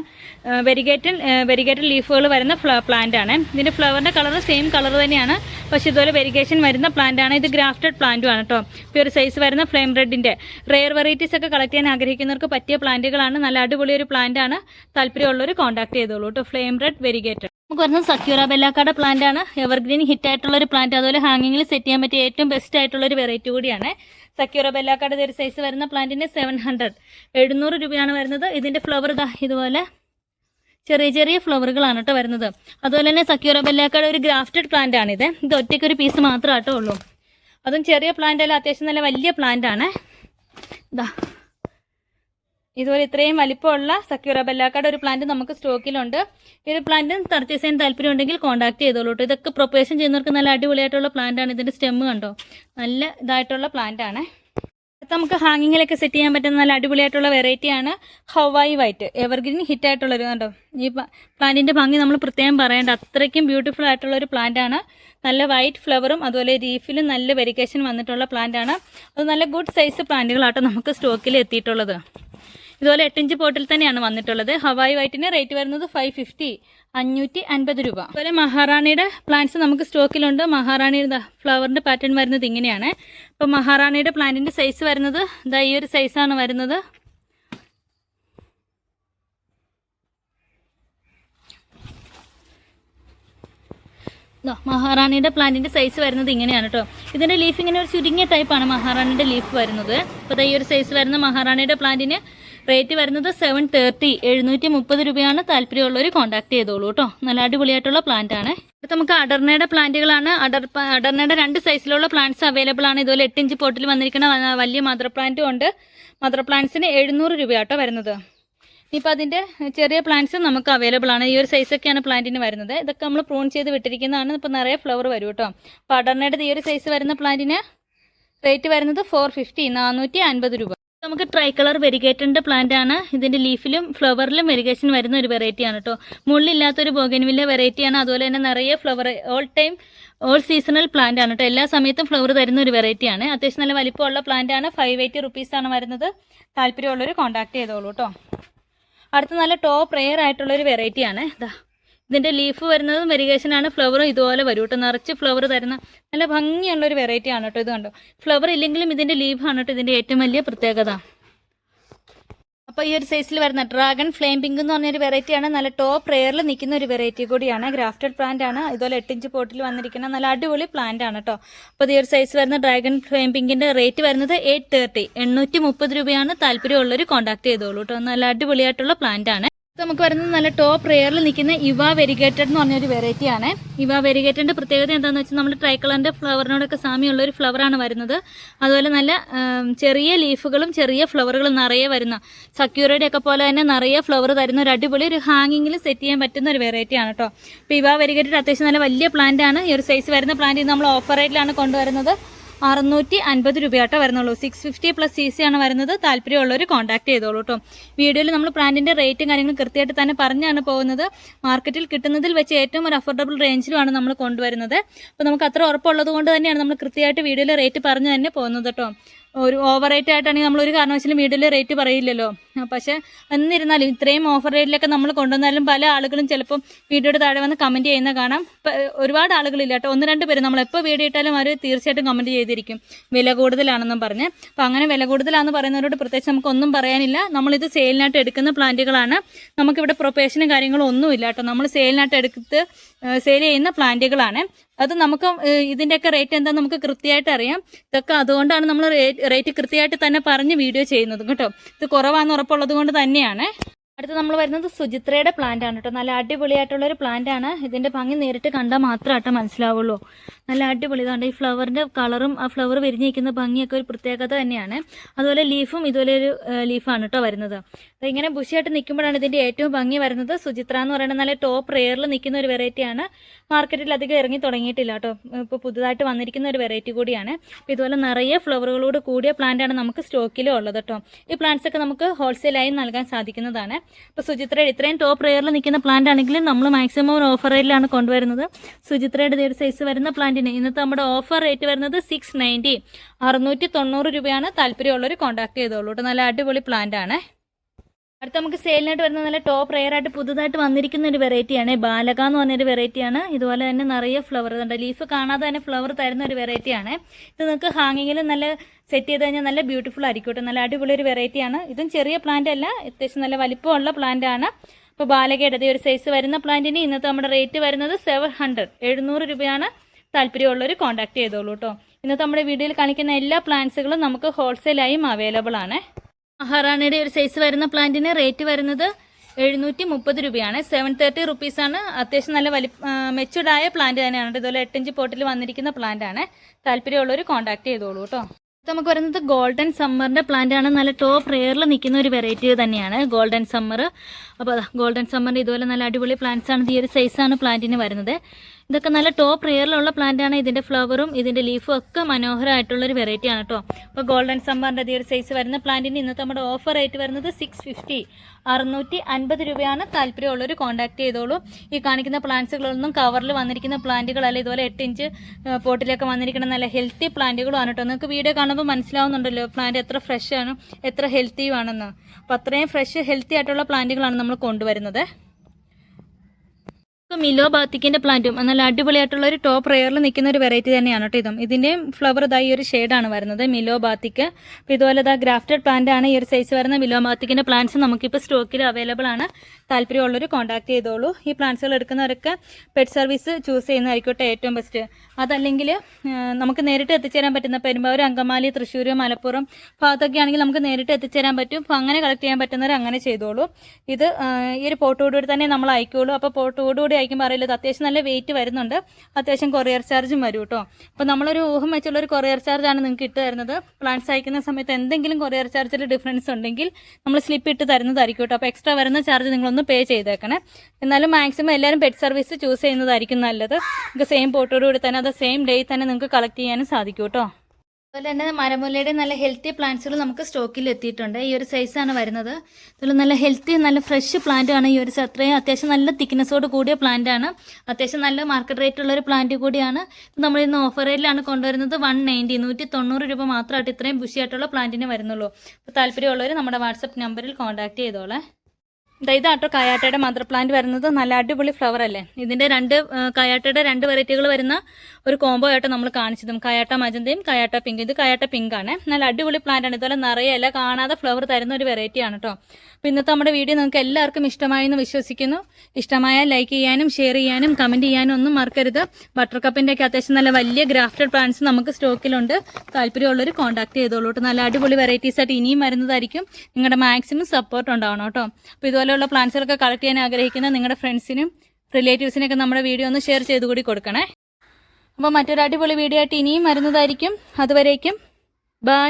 Speaker 1: വെരിഗേറ്റഡ് വെരിഗേറ്റഡ് ലീഫുകൾ വരുന്ന പ്ലാന്റ് ആണ്. ഇതിന്റെ ഫ്ലവറിന്റെ കളർ സെയിം കളർ തന്നെയാണ്. പക്ഷേ ഇതുപോലെ വെരിഗേഷൻ വരുന്ന പ്ലാന്റ് ആണ്. ഇത് ഗ്രാഫ്റ്റഡ് പ്ലാന്റും ആണ് കേട്ടോ പ്യൂർ സൈസ് വരുന്ന ഫ്ലെയിം റെഡിന്റെ റെയർ വെറൈറ്റീസ് ഒക്കെ കളക്ട് ചെയ്യാൻ ആഗ്രഹിക്കുന്നവർക്ക് പറ്റിയ പ്ലാന്റുകളാണ് നല്ല അടിപൊളി ഒരു പ്ലാന്റ് ആണ്. താല്പര്യമുള്ളവർ കോൺടാക്ട് ചെയ്തോളൂ കേട്ടോ ഫ്ലെയിം റെഡ് വെരിഗേറ്റഡ് നമുക്ക് വരുന്നത് സക്യൂറ ബെല്ലാക്കാട പ്ലാന്റ് ആണ്. എവർഗ്രീൻ ഹിറ്റ് ആയിട്ടുള്ള ഒരു പ്ലാന്റ് അതുപോലെ ഹാങ്ങിങ്ങിൽ സെറ്റ് ചെയ്യാൻ പറ്റിയ ഏറ്റവും ബെസ്റ്റ് ആയിട്ടുള്ള ഒരു വെറൈറ്റി കൂടിയാണ്. സക്യൂറ ബെല്ലാക്കാട് ഒരു സൈസ് വരുന്ന പ്ലാന്റിന് സെവൻ ഹൺഡ്രഡ് എഴുന്നൂറ് രൂപയാണ് വരുന്നത്. ഇതിന്റെ ഫ്ലവർ ഇതാ ഇതുപോലെ ചെറിയ ചെറിയ ഫ്ലവറുകളാണ് കേട്ടോ വരുന്നത്. അതുപോലെ തന്നെ സക്യൂറ ബെല്ലാക്കാട് ഒരു ഗ്രാഫ്റ്റഡ് പ്ലാന്റ് ആണ് ഇത്. ഇത് ഒറ്റയ്ക്ക് ഒരു പീസ് മാത്രമാട്ടോ ഉള്ളൂ. അതും ചെറിയ പ്ലാന്റ് അല്ല അത്യാവശ്യം നല്ല വലിയ പ്ലാന്റ് ആണ്. ഇതാ ഇതുപോലെ ഇത്രയും വലിപ്പമുള്ള സക്യൂറ ബെല്ലാക്കാട് ഒരു പ്ലാന്റ് നമുക്ക് സ്റ്റോക്കിലുണ്ട് ഈ ഒരു പ്ലാന്റ് പർച്ചേസ് ചെയ്യാൻ താല്പര്യം ഉണ്ടെങ്കിൽ കോൺടാക്ട് ചെയ്തോളൂ ഇതൊക്കെ പ്രൊപ്പറേഷൻ ചെയ്യുന്നവർക്ക് നല്ല അടിപൊളിയായിട്ടുള്ള പ്ലാന്റ് ആണ്. ഇതിന്റെ സ്റ്റെമ്മ് കണ്ടോ? നല്ല ഇതായിട്ടുള്ള പ്ലാന്റ് ആണ്. നമുക്ക് ഹാങ്ങിങ്ങിലൊക്കെ സെറ്റ് ചെയ്യാൻ പറ്റുന്ന നല്ല അടിപൊളിയായിട്ടുള്ള വെറൈറ്റി ആണ് ഹവായി വൈറ്റ് എവർഗ്രീൻ ഹിറ്റ് ആയിട്ടുള്ളൊരു കണ്ടോ? ഈ പ്ലാന്റിന്റെ ഭംഗി നമ്മൾ പ്രത്യേകം പറയേണ്ട. അത്രയ്ക്കും ബ്യൂട്ടിഫുൾ ആയിട്ടുള്ള ഒരു പ്ലാന്റ് ആണ്. നല്ല വൈറ്റ് ഫ്ലവറും അതുപോലെ ലീഫിലും നല്ല വെരിക്കേഷൻ വന്നിട്ടുള്ള പ്ലാന്റ് ആണ്. അത് നല്ല ഗുഡ് സൈസ് പ്ലാന്റുകളാട്ടോ നമുക്ക് സ്റ്റോക്കിൽ എത്തിയിട്ടുള്ളത്. ഇതുപോലെ എട്ടിഞ്ച് പോട്ടിൽ തന്നെയാണ് വന്നിട്ടുള്ളത്. ഹവായി വൈറ്റിന് റേറ്റ് വരുന്നത് ഫൈവ് ഫിഫ്റ്റി അഞ്ഞൂറ്റി അൻപത് രൂപ. അതുപോലെ മഹാറാണിയുടെ പ്ലാന്റ്സ് നമുക്ക് സ്റ്റോക്കിലുണ്ട്. മഹാറാണിയുടെ ഫ്ലവറിന്റെ പാറ്റേൺ വരുന്നത് ഇങ്ങനെയാണ്. അപ്പോൾ മഹാറാണിയുടെ പ്ലാന്റിന്റെ സൈസ് വരുന്നത് ഇതാ ഈ ഒരു സൈസാണ് വരുന്നത്. മഹാറാണിയുടെ പ്ലാന്റിന്റെ സൈസ് വരുന്നത് ഇങ്ങനെയാണ് കേട്ടോ ഇതിന്റെ ലീഫ് ഇങ്ങനെ ഒരു ചുരുങ്ങിയ ടൈപ്പാണ് മഹാറാണിയുടെ ലീഫ് വരുന്നത്. അപ്പോൾ ഈ ഒരു സൈസ് വരുന്ന മഹാറാണിയുടെ പ്ലാന്റിന് റേറ്റ് വരുന്നത് സെവൻ തേർട്ടി എഴുന്നൂറ്റി മുപ്പത് രൂപയാണ്. താല്പര്യമുള്ളവർ കോൺടാക്ട് ചെയ്തോളൂ കേട്ടോ. നല്ല അടിപൊളിയായിട്ടുള്ള പ്ലാന്റ് ആണ്. അടുത്ത നമുക്ക് അടർണയുടെ പ്ലാന്റുകളാണ്. അടർ അടർണയുടെ രണ്ട് സൈസിലുള്ള പ്ലാന്റ്സ് അവൈലബിൾ ആണ്. ഇതുപോലെ എട്ട് ഇഞ്ച് പോട്ടിൽ വന്നിരിക്കുന്ന വലിയ മദർ പ്ലാന്റും ഉണ്ട്. മദർ പ്ലാന്റ്സിന് എഴുന്നൂറ് രൂപയാട്ടോ വരുന്നത്. ഇനിയിപ്പോൾ അതിന്റെ ചെറിയ പ്ലാന്റ്സ് നമുക്ക് അവൈലബിൾ ആണ്. ഈ ഒരു സൈസൊക്കെയാണ് പ്ലാന്റിന് വരുന്നത്. ഇതൊക്കെ നമ്മൾ പ്രൂൺ ചെയ്ത് വിട്ടിരിക്കുന്നതാണ്. ഇപ്പോൾ നിറയെ ഫ്ലവർ വരും കേട്ടോ. അപ്പോൾ അടർണയുടെ ഈ ഒരു സൈസ് വരുന്ന പ്ലാന്റിന് റേറ്റ് വരുന്നത് ഫോർ ഫിഫ്റ്റി നാനൂറ്റി അൻപത് രൂപ. നമുക്ക് ട്രൈ കളർ വെരിഗേറ്റഡ് പ്ലാന്റ് ആണ്. ഇതിന്റെ ലീഫിലും ഫ്ലവറിലും വെരിഗേഷൻ വരുന്ന ഒരു വെറൈറ്റി ആണ് കേട്ടോ മുള്ളില്ലാത്തൊരു ബോഗൻവില്ല വെറൈറ്റി ആണ്. അതുപോലെ തന്നെ നിറയെ flower all time all seasonal plant ആണ് കേട്ടോ എല്ലാ സമയത്തും ഫ്ലവർ തരുന്ന ഒരു വെറൈറ്റി ആണ്. അത്യാവശ്യം നല്ല വലിപ്പമുള്ള പ്ലാന്റ് ആണ്. ഫൈവ് എയ്റ്റി റുപ്പീസ് ആണ് വരുന്നത്. താല്പര്യമുള്ളവർ കോൺടാക്ട് ചെയ്തോളൂ കേട്ടോ അടുത്ത നല്ല ടോപ്പ് റെയർ ആയിട്ടുള്ളൊരു വെറൈറ്റി ആണ്. ഇതാ ഇതിന്റെ ലീഫ് വരുന്നതും ആണ്. ഫ്ലവറും ഇതുപോലെ വരും കേട്ടോ നിറച്ച് ഫ്ലവർ തരുന്ന നല്ല ഭംഗിയുള്ള ഒരു വെറൈറ്റി ആണ് കേട്ടോ ഇത് കണ്ടോ. ഫ്ലവർ ഇല്ലെങ്കിലും ഇതിന്റെ ലീഫ് ആണ് കേട്ടോ ഇതിന്റെ ഏറ്റവും വലിയ പ്രത്യേകത. അപ്പോൾ ഈ ഒരു സൈസിൽ വരുന്ന ഡ്രാഗൺ ഫ്ലെയിം പിങ്ക് എന്ന് പറഞ്ഞൊരു വെറൈറ്റി ആണ്. നല്ല ടോപ്പ് റെയറിൽ നിൽക്കുന്ന ഒരു വെറൈറ്റി കൂടിയാണ്. ഗ്രാഫ്റ്റഡ് പ്ലാന്റ് ആണ്. ഇതുപോലെ എട്ടിഞ്ച് പോട്ടിൽ വന്നിരിക്കുന്ന നല്ല അടിപൊളി പ്ലാന്റ് ആണ് കേട്ടോ അപ്പോൾ ഈ ഒരു സൈസ് വരുന്ന ഡ്രാഗൺ ഫ്ലെയിം പിങ്കിന്റെ റേറ്റ് വരുന്നത് എയ്റ്റ് തേർട്ടി എണ്ണൂറ്റി മുപ്പത് രൂപയാണ് താല്പര്യമുള്ളവർ കോൺടാക്ട് ചെയ്തോളൂ കേട്ടോ നല്ല അടിപൊളിയായിട്ടുള്ള പ്ലാന്റ് ആണ്. നമുക്ക് വരുന്നത് നല്ല ടോപ്പ് റെയറിൽ നിൽക്കുന്ന ഇവ വെരിഗേറ്റഡ് എന്ന് പറഞ്ഞൊരു വെറൈറ്റി ആണ്. ഇവ വെരിഗേറ്റഡിന്റെ പ്രത്യേകത എന്താണെന്ന് വെച്ചാൽ നമ്മൾ ട്രൈക്കളറിന്റെ ഫ്ലവറിനോടൊക്കെ സാമ്യമുള്ള ഒരു ഫ്ലവറാണ് വരുന്നത്. അതുപോലെ നല്ല ചെറിയ ലീഫുകളും ചെറിയ ഫ്ലവറുകളും നിറയെ വരുന്ന സക്യൂരയുടെ ഒക്കെ പോലെ തന്നെ നിറയെ ഫ്ലവർ തരുന്ന ഒരു അടിപൊളി ഒരു ഹാങ്ങിങ്ങിൽ സെറ്റ് ചെയ്യാൻ പറ്റുന്ന ഒരു വെറൈറ്റി ആണ് കേട്ടോ അപ്പോൾ ഇവ വെരിഗേറ്റഡ് അത്യാവശ്യം നല്ല വലിയ പ്ലാന്റ് ആണ്. ഈ ഒരു സൈസ് വരുന്ന പ്ലാന്റ് നമ്മൾ ഓഫർ റേറ്റിലാണ് കൊണ്ടുവരുന്നത്. അറുന്നൂറ്റി അൻപത് രൂപയാട്ടോ വരുന്നുള്ളൂ. Six fifty plus C C ആണ് വരുന്നത്. താല്പര്യമുള്ളവർ കോൺടാക്ട് ചെയ്തോളൂ കേട്ടോ വീഡിയോയിൽ നമ്മൾ ബ്രാൻഡിന്റെ റേറ്റും കാര്യങ്ങളും കൃത്യമായിട്ട് തന്നെ പറഞ്ഞാണ് പോകുന്നത്. മാർക്കറ്റിൽ കിട്ടുന്നതിൽ വെച്ച് ഏറ്റവും ഒരു അഫോർഡബിൾ റേഞ്ചിലുമാണ് നമ്മൾ കൊണ്ടുവരുന്നത്. അപ്പോൾ നമുക്ക് അത്ര ഉറപ്പുള്ളത് കൊണ്ട് തന്നെയാണ് നമ്മൾ കൃത്യമായിട്ട് വീഡിയോയിൽ റേറ്റ് പറഞ്ഞു തന്നെ പോകുന്നത് കേട്ടോ ഒരു ഓവർ റേറ്റ് ആയിട്ടാണെങ്കിൽ നമ്മൾ ഒരു കാരണവശാലും വീഡിയോയിൽ റേറ്റ് പറയില്ലല്ലോ. പക്ഷെ പക്ഷേ എന്നിരുന്നാലും ഇത്രയും ഓഫർ റേറ്റിലൊക്കെ നമ്മൾ കൊണ്ടുവന്നാലും പല ആളുകളും ചിലപ്പം വീഡിയോയുടെ താഴെ വന്ന് കമന്റ് ചെയ്യുന്ന കാണാം. ഒരുപാട് ആളുകളില്ല കേട്ടോ. ഒന്ന് രണ്ട് പേര് നമ്മൾ എപ്പോൾ വീഡിയോ ഇട്ടാലും അവർ തീർച്ചയായിട്ടും കമന്റ് ചെയ്തിരിക്കും. വില കൂടുതലാണെന്നും പറഞ്ഞ്. അപ്പോൾ അങ്ങനെ വില കൂടുതലാണെന്ന് പറയുന്നവരോട് പ്രത്യേകിച്ച് നമുക്കൊന്നും പറയാനില്ല. നമ്മളിത് സെയിലിനായിട്ട് എടുക്കുന്ന പ്ലാന്റുകളാണ് നമുക്കിവിടെ പ്രൊപ്പേഷനും കാര്യങ്ങളും ഒന്നുമില്ല കേട്ടോ. നമ്മൾ സെയിലിനായിട്ട് എടുത്ത് സെയിൽ ചെയ്യുന്ന പ്ലാന്റുകളാണ് അത് നമുക്ക് ഇതിന്റെയൊക്കെ റേറ്റ് എന്താണെന്ന് നമുക്ക് കൃത്യമായിട്ട് അറിയാം. ഇതൊക്കെ അതുകൊണ്ടാണ് നമ്മൾ റേറ്റ് കൃത്യമായിട്ട് തന്നെ പറഞ്ഞ് വീഡിയോ ചെയ്യുന്നത് കേട്ടോ. ഇത് കുറവാണെന്ന് ഉറപ്പുള്ളത് കൊണ്ട് തന്നെയാണ്. അടുത്ത് നമ്മൾ വരുന്നത് സുചിത്രയുടെ പ്ലാന്റ് ആണ് കേട്ടോ. നല്ല അടിപൊളിയായിട്ടുള്ള ഒരു പ്ലാന്റ് ആണ്. ഇതിന്റെ ഭംഗി നേരിട്ട് കണ്ടാൽ മാത്രമായിട്ട് മനസ്സിലാവുള്ളൂ. നല്ല അടിപൊളി. ഇതാണ്ട് ഈ ഫ്ലവറിന്റെ കളറും ആ ഫ്ലവർ വിരിഞ്ഞിരിക്കുന്ന ഭംഗിയൊക്കെ ഒരു പ്രത്യേകത തന്നെയാണ്. അതുപോലെ ലീഫും ഇതുപോലെ ഒരു ലീഫാണ് കേട്ടോ വരുന്നത്. അപ്പോൾ ഇങ്ങനെ ബുഷിയായിട്ട് നിൽക്കുമ്പോഴാണ് ഇതിന്റെ ഏറ്റവും ഭംഗി വരുന്നത്. സുചിത്ര എന്ന് പറയുന്നത് നല്ല ടോപ്പ് റെയറിൽ നിൽക്കുന്ന ഒരു വെറൈറ്റിയാണ് മാർക്കറ്റിൽ അധികം ഇറങ്ങി തുടങ്ങിയിട്ടില്ല കേട്ടോ ഇപ്പോൾ പുതുതായിട്ട് വന്നിരിക്കുന്ന ഒരു വെറൈറ്റി കൂടിയാണ്. അപ്പോൾ ഇതുപോലെ നിറയെ ഫ്ലവറുകളോട് കൂടിയ പ്ലാന്റാണ് നമുക്ക് സ്റ്റോക്കിലും ഉള്ളത് കേട്ടോ ഈ പ്ലാന്റ്സ് ഒക്കെ നമുക്ക് ഹോൾസെയിലായി നൽകാൻ സാധിക്കുന്നതാണ്. ഇപ്പോൾ സുചിത്രയുടെ ഇത്രയും ടോപ്പ് റെയറിൽ നിൽക്കുന്ന പ്ലാന്റ് ആണെങ്കിലും നമ്മൾ മാക്സിമം ഓഫർ റേറ്റിലാണ് കൊണ്ടുവരുന്നത്. സുചിത്രയുടെ ഒരു സൈസ് വരുന്ന പ്ലാന്റിന് ഇന്നത്തെ നമ്മുടെ ഓഫർ റേറ്റ് വരുന്നത് സിക്സ് നയന്റി അറുന്നൂറ്റി തൊണ്ണൂറ് രൂപയാണ് താല്പര്യമുള്ളവർ കോൺടാക്ട് ചെയ്തോളൂ കേട്ടോ നല്ല അടിപൊളി പ്ലാന്റ് ആണ്. അടുത്ത നമുക്ക് സെയിലിനായിട്ട് വരുന്ന നല്ല ടോപ്പ് റെയർ ആയിട്ട് പുതുതായിട്ട് വന്നിരിക്കുന്ന ഒരു വെറൈറ്റിയാണ് ബാലക എന്ന് പറഞ്ഞൊരു വെറൈറ്റിയാണ് ഇതുപോലെ തന്നെ നിറയെ ഫ്ലവർ ഉണ്ട് ലീഫ് കാണാതെ തന്നെ ഫ്ലവർ തരുന്ന ഒരു വെറൈറ്റിയാണ് ഇത് നിങ്ങൾക്ക് ഹാങ്ങിങ്ങിൽ നല്ല സെറ്റ് ചെയ്ത് കഴിഞ്ഞാൽ നല്ല ബ്യൂട്ടിഫുൾ ആയിരിക്കും കേട്ടോ നല്ല അടിപൊളി ഒരു വെറൈറ്റിയാണ് ഇതും ചെറിയ പ്ലാന്റ് അല്ല അത്യാവശ്യം നല്ല വലിപ്പമുള്ള പ്ലാന്റ് ആണ്. ഇപ്പോൾ ബാലകയുടെ ഒരു സൈസ് വരുന്ന പ്ലാന്റിന് ഇന്നത്തെ നമ്മുടെ റേറ്റ് വരുന്നത് സെവൻ ഹൺഡ്രഡ് എഴുന്നൂറ് രൂപയാണ് താല്പര്യമുള്ളവർ കോൺടാക്ട് ചെയ്തോളൂ കേട്ടോ ഇന്നത്തെ നമ്മുടെ വീഡിയോയിൽ കാണിക്കുന്ന എല്ലാ പ്ലാന്റ്സുകളും നമുക്ക് ഹോൾസെയിലായും അവൈലബിൾ ആണ്. മഹാറാണിയുടെ ഒരു സൈസ് വരുന്ന പ്ലാന്റിന് റേറ്റ് വരുന്നത് എഴുന്നൂറ്റി മുപ്പത് രൂപയാണ് സെവൻ തേർട്ടി റുപ്പീസാണ് അത്യാവശ്യം നല്ല വലി മെച്ചുഡായ പ്ലാന്റ് തന്നെയാണ്. ഇതുപോലെ എട്ടഞ്ച് പോട്ടിൽ വന്നിരിക്കുന്ന പ്ലാന്റ് ആണ്. താല്പര്യമുള്ളവർ കോൺടാക്ട് ചെയ്തോളൂ കേട്ടോ നമുക്ക് വരുന്നത് ഗോൾഡൻ സമ്മറിന്റെ പ്ലാന്റ് ആണ്. നല്ല ടോപ്പ് റെയറിൽ നിൽക്കുന്ന ഒരു വെറൈറ്റി തന്നെയാണ് ഗോൾഡൻ സമ്മർ അപ്പോൾ ഗോൾഡൻ സമ്മറിന്റെ ഇതുപോലെ നല്ല അടിപൊളി പ്ലാന്റ്സ് ആണ്. ഈ ഒരു സൈസാണ് പ്ലാന്റിന് വരുന്നത്. ഇതൊക്കെ നല്ല ടോപ്പ് റെയറിലുള്ള പ്ലാന്റ് ആണ്. ഇതിന്റെ ഫ്ലവറും ഇതിന്റെ ലീഫും ഒക്കെ മനോഹരമായിട്ടുള്ള ഒരു വെറൈറ്റി ആണ് കേട്ടോ അപ്പോൾ ഗോൾഡൻ സമ്മറിന്റെ ഈ ഒരു സൈസ് വരുന്ന പ്ലാന്റിന് ഇന്നത്തെ നമ്മുടെ ഓഫർ റേറ്റ് വരുന്നത് സിക്സ് ഫിഫ്റ്റി അറുന്നൂറ്റി അൻപത് രൂപയാണ് താല്പര്യമുള്ളവർ കോൺടാക്ട് ചെയ്തോളൂ. ഈ കാണിക്കുന്ന പ്ലാന്റ്സുകളൊന്നും കവറിൽ വന്നിരിക്കുന്ന പ്ലാന്റുകളല്ല ഇതുപോലെ എട്ട് ഇഞ്ച് പോട്ടിലൊക്കെ വന്നിരിക്കുന്ന നല്ല ഹെൽത്തി പ്ലാന്റുകളാണ് കേട്ടോ നിങ്ങൾക്ക് വീഡിയോ കാണുമ്പോൾ മനസ്സിലാവുന്നുണ്ടല്ലോ പ്ലാന്റ് എത്ര ഫ്രഷ് ആണ് എത്ര ഹെൽത്തിയുമാണെന്ന് അപ്പോൾ അത്രയും ഫ്രഷ് ഹെൽത്തി ആയിട്ടുള്ള പ്ലാന്റുകളാണ് നമ്മൾ കൊണ്ടുവരുന്നത്. മിലോ ബാത്തിക്കിന്റെ പ്ലാന്റും നല്ല അടിപൊളിയായിട്ടുള്ള ഒരു ടോപ്പ് റെയറിൽ നിൽക്കുന്ന ഒരു വെറൈറ്റി തന്നെയാണ് കേട്ടോ ഇതും. ഇതിന്റെ ഫ്ലവർ ഇതാ ഈ ഒരു ഷെയ്ഡാണ് വരുന്നത് മിലോ ബാത്തിക്ക്. അപ്പോൾ ഇതുപോലെ ഇതാ ഗ്രാഫ്റ്റഡ് പ്ലാന്റ് ആണ് ഈ ഒരു സൈസ് വരുന്ന മിലോ ബാത്തിക്കിന്റെ പ്ലാന്റ്സ് നമുക്കിപ്പോൾ സ്റ്റോക്കിൽ അവൈലബിൾ ആണ്. താല്പര്യമുള്ളവർ കോൺടാക്ട് ചെയ്തോളൂ. ഈ പ്ലാന്റ്സുകൾ എടുക്കുന്നവരൊക്കെ പെറ്റ് സർവീസ് ചൂസ് ചെയ്യുന്നതായിരിക്കട്ടെ ഏറ്റവും ബെസ്റ്റ് അതല്ലെങ്കിൽ നമുക്ക് നേരിട്ട് എത്തിച്ചേരാൻ പറ്റുന്ന പെരുമ്പാവൂർ അങ്കമാലി തൃശ്ശൂർ മലപ്പുറം ഭാഗത്തൊക്കെ ആണെങ്കിൽ നമുക്ക് നേരിട്ട് എത്തിച്ചേരാൻ പറ്റും. അപ്പോൾ അങ്ങനെ കളക്ട് ചെയ്യാൻ പറ്റുന്നവർ അങ്ങനെ ചെയ്തോളൂ. ഇത് ഈ ഒരു പോട്ടോടുകൂടി തന്നെ നമ്മൾ അയക്കുള്ളൂ. അപ്പോൾ പോട്ടോടുകൂടി അയക്കുമ്പോൾ അറിയില്ല. അത്യാവശ്യം നല്ല വെയിറ്റ് വരുന്നുണ്ട്. അത്യാവശ്യം കൊറിയർ ചാർജും വരും കേട്ടോ അപ്പോൾ നമ്മളൊരു ഊഹം വെച്ചുള്ള ഒരു കൊറിയർ ചാർജാണ് നിങ്ങൾക്ക് ഇട്ട് തരുന്നത്. പ്ലാന്റ്സ് അയക്കുന്ന സമയത്ത് എന്തെങ്കിലും കൊറിയർ ചാർജിൽ ഡിഫറൻസ് ഉണ്ടെങ്കിൽ നമ്മൾ സ്ലിപ്പ് ഇട്ട് തരുന്നതായിരിക്കും കേട്ടോ. അപ്പോൾ എക്സ്ട്രാ വരുന്ന ചാർജ് നിങ്ങളൊന്ന് പേ ചെയ്തേക്കണേ. എന്നാലും മാക്സിമം എല്ലാവരും പെറ്റ് സർവീസ് ചൂസ് ചെയ്യുന്നതായിരിക്കും നല്ലത്. നിങ്ങൾക്ക് സെയിം പോട്ടോടുകൂടി തന്നെ അത് സെയിം ഡേ തന്നെ നിങ്ങൾക്ക് കളക്ട് ചെയ്യാനും സാധിക്കും കേട്ടോ. അതുപോലെ തന്നെ മരമുല്ലയുടെ നല്ല ഹെൽത്തി പ്ലാന്റ്സുകൾ നമുക്ക് സ്റ്റോക്കിൽ എത്തിയിട്ടുണ്ട്. ഈ ഒരു സൈസാണ് വരുന്നത്. അതുപോലെ നല്ല ഹെൽത്തി നല്ല ഫ്രഷ് പ്ലാന്റ് ആണ് ഈ ഒരു അത്രയും അത്യാവശ്യം നല്ല തിക്നെസ്സോട് കൂടിയ പ്ലാന്റ് ആണ്. അത്യാവശ്യം നല്ല മാർക്കറ്റ് റേറ്റ് ഉള്ള ഒരു പ്ലാന്റ് കൂടിയാണ്. നമ്മൾ ഇന്ന് ഓഫർ റേറ്റിലാണ് കൊണ്ടുവരുന്നത് വൺ നയന്റി നൂറ്റി തൊണ്ണൂറ് രൂപ മാത്രമായിട്ട് ഇത്രയും ബുഷിയായിട്ടുള്ള പ്ലാന്റിന് വരുന്നുള്ളൂ. അപ്പോൾ താല്പര്യമുള്ളവർ നമ്മുടെ വാട്സപ്പ് നമ്പറിൽ കോൺടാക്ട് ചെയ്തോളേ. ഇതാട്ടോ കയാട്ടയുടെ മദർ പ്ലാന്റ് വരുന്നത്. നല്ല അടിപൊളി ഫ്ലവർ അല്ലേ? ഇതിന്റെ രണ്ട് കയാട്ടയുടെ രണ്ട് വെറൈറ്റികൾ വരുന്ന ഒരു കോംബോ ആയിട്ട് നമ്മൾ കാണിച്ചതും. കയാട്ട മജന്തയും കയാട്ട പിങ്ക് ഇത് കയാട്ട പിങ്ക് ആണ്. നല്ല അടിപൊളി പ്ലാന്റ് ആണ്. ഇതുപോലെ നിറയെ ഇല കാണാതെ ഫ്ലവർ തരുന്ന ഒരു വെറൈറ്റി ആണ് കേട്ടോ അപ്പോൾ ഇന്നത്തെ നമ്മുടെ വീഡിയോ നിങ്ങൾക്ക് എല്ലാവർക്കും ഇഷ്ടമായി എന്ന് വിശ്വസിക്കുന്നു. ഇഷ്ടമായാൽ ലൈക്ക് ചെയ്യാനും ഷെയർ ചെയ്യാനും കമന്റ് ചെയ്യാനും ഒന്നും മറക്കരുത്. ബട്ടർ കപ്പിന്റെ ഒക്കെ അത്യാവശ്യം നല്ല വലിയ ഗ്രാഫ്റ്റഡ് പ്ലാന്റ്സ് നമുക്ക് സ്റ്റോക്കിലുണ്ട് താല്പര്യമുള്ളവർ കോൺടാക്ട് ചെയ്തോളൂ നല്ല അടിപൊളി വെറൈറ്റീസ് ആയിട്ട് ഇനിയും വരുന്നതായിരിക്കും. നിങ്ങളുടെ മാക്സിമം സപ്പോർട്ട് ഉണ്ടാവണം കേട്ടോ അപ്പോൾ ഇതുപോലെയുള്ള പ്ലാന്റ്സുകളൊക്കെ കളക്ട് ചെയ്യാൻ ആഗ്രഹിക്കുന്ന നിങ്ങളുടെ ഫ്രണ്ട്സിനും റിലേറ്റീവ്സിനൊക്കെ നമ്മുടെ വീഡിയോ ഒന്ന് ഷെയർ ചെയ്ത് കൂടി കൊടുക്കണേ. അപ്പോൾ മറ്റൊരു അടിപൊളി വീഡിയോ ആയിട്ട് ഇനിയും വരുന്നതായിരിക്കും. അതുവരേക്കും. ബൈ